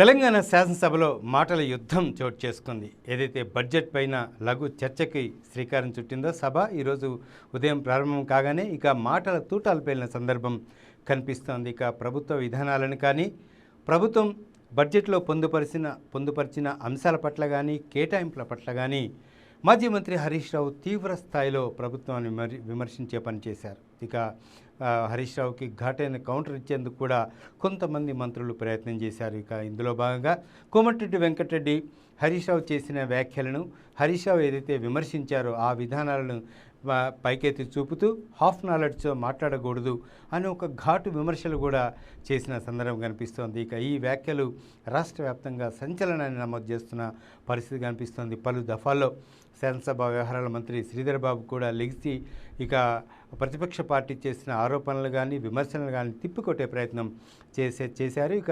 తెలంగాణ శాసనసభలో మాటల యుద్ధం చోటు చేసుకుంది. ఏదైతే బడ్జెట్ పైన లఘు చర్చకి శ్రీకారం చుట్టిందో సభ ఈరోజు ఉదయం ప్రారంభం కాగానే ఇక మాటల తూటాలు పేలిన సందర్భం కనిపిస్తోంది. ఇక ప్రభుత్వ విధానాలను కానీ ప్రభుత్వం బడ్జెట్లో పొందుపరిచిన పొందుపరిచిన అంశాల పట్ల కానీ కేటాయింపుల పట్ల కానీ మాజీ మంత్రి హరీష్ రావు తీవ్ర స్థాయిలో ప్రభుత్వాన్ని విమర్శించే పని చేశారు. ఇక హరీష్ రావుకి ఘాటైన కౌంటర్ ఇచ్చేందుకు కూడా కొంతమంది మంత్రులు ప్రయత్నం చేశారు. ఇక ఇందులో భాగంగా కోమటిరెడ్డి వెంకటరెడ్డి హరీష్ రావు చేసిన వ్యాఖ్యలను హరీష్ రావు ఏదైతే విమర్శించారో ఆ విధానాలను పైకెత్తి చూపుతూ హాఫ్ నాలెడ్జ్తో మాట్లాడకూడదు అని ఒక ఘాటు విమర్శలు కూడా చేసిన సందర్భం కనిపిస్తోంది. ఇక ఈ వ్యాఖ్యలు రాష్ట్ర వ్యాప్తంగా సంచలనాన్ని నమోదు చేస్తున్న పరిస్థితి కనిపిస్తోంది. పలు దఫాల్లో శాసనసభ వ్యవహారాల మంత్రి శ్రీధర్ బాబు కూడా లెగిసి ఇక ప్రతిపక్ష పార్టీ చేసిన ఆరోపణలు కానీ విమర్శలు కానీ తిప్పికొట్టే ప్రయత్నం చేసే చేశారు. ఇక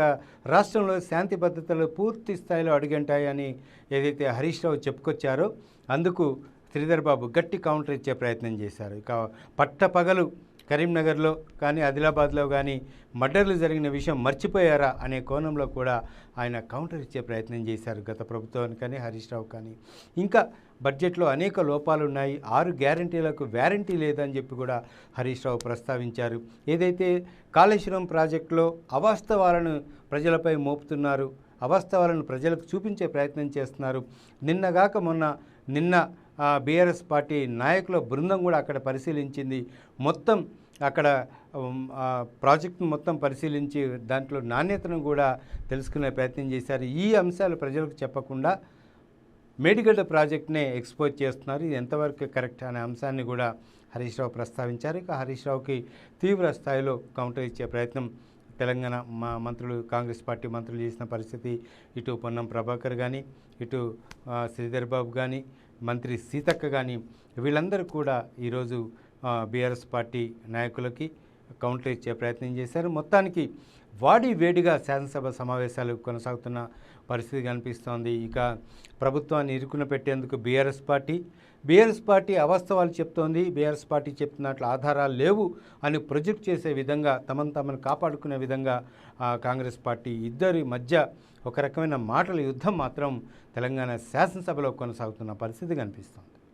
రాష్ట్రంలో శాంతి భద్రతలు పూర్తి స్థాయిలో అడుగంటాయని ఏదైతే హరీష్ రావు చెప్పుకొచ్చారో అందుకు శ్రీధర్ బాబు గట్టి కౌంటర్ ఇచ్చే ప్రయత్నం చేశారు. ఇక పట్టపగలు కరీంనగర్లో కానీ ఆదిలాబాద్లో కానీ మర్డర్లు జరిగిన విషయం మర్చిపోయారా అనే కోణంలో కూడా ఆయన కౌంటర్ ఇచ్చే ప్రయత్నం చేశారు గత ప్రభుత్వానికి కానీ హరీష్ రావు కానీ. ఇంకా బడ్జెట్లో అనేక లోపాలు ఉన్నాయి. ఆరు గ్యారంటీలకు వ్యారంటీ లేదని చెప్పి కూడా హరీష్ రావు ప్రస్తావించారు. ఏదైతే కాళేశ్వరం ప్రాజెక్టులో అవాస్తవాలను ప్రజలపై మోపుతున్నారు అవాస్తవాలను ప్రజలకు చూపించే ప్రయత్నం చేస్తున్నారు నిన్నగాక మొన్న నిన్న బీఆర్ఎస్ పార్టీ నాయకుల బృందం కూడా అక్కడ పరిశీలించింది. మొత్తం అక్కడ ప్రాజెక్టును మొత్తం పరిశీలించి దాంట్లో నాణ్యతను కూడా తెలుసుకునే ప్రయత్నం చేశారు. ఈ అంశాలు ప్రజలకు చెప్పకుండా మేడిగడ్డ ప్రాజెక్ట్నే ఎక్స్పోజ్ చేస్తున్నారు. ఇది ఎంతవరకు కరెక్ట్ అనే అంశాన్ని కూడా హరీష్ రావు ప్రస్తావించారు. ఇక హరీష్ రావుకి తీవ్ర స్థాయిలో కౌంటర్ ఇచ్చే ప్రయత్నం తెలంగాణ మా మంత్రులు కాంగ్రెస్ పార్టీ మంత్రులు చేసిన పరిస్థితి. ఇటు పొన్నం ప్రభాకర్ కానీ ఇటు శ్రీధర్ బాబు కానీ మంత్రి సీతక్క కానీ వీళ్ళందరూ కూడా ఈరోజు బీఆర్ఎస్ పార్టీ నాయకులకి కౌంటర్ ఇచ్చే ప్రయత్నం చేశారు. మొత్తానికి వాడి వేడిగా శాసనసభ సమావేశాలు కొనసాగుతున్న పరిస్థితి కనిపిస్తోంది. ఇక ప్రభుత్వాన్ని ఇరుకున పెట్టేందుకు బీఆర్ఎస్ పార్టీ బీఆర్ఎస్ పార్టీ అవాస్తవాలు చెప్తోంది. బీఆర్ఎస్ పార్టీ చెప్తున్నట్లు ఆధారాలు లేవు అని ప్రొజెక్ట్ చేసే విధంగా తమను తమను కాపాడుకునే విధంగా కాంగ్రెస్ పార్టీ ఇద్దరి మధ్య ఒక రకమైన మాటల యుద్ధం మాత్రం తెలంగాణ శాసనసభలో కొనసాగుతున్న పరిస్థితి కనిపిస్తోంది.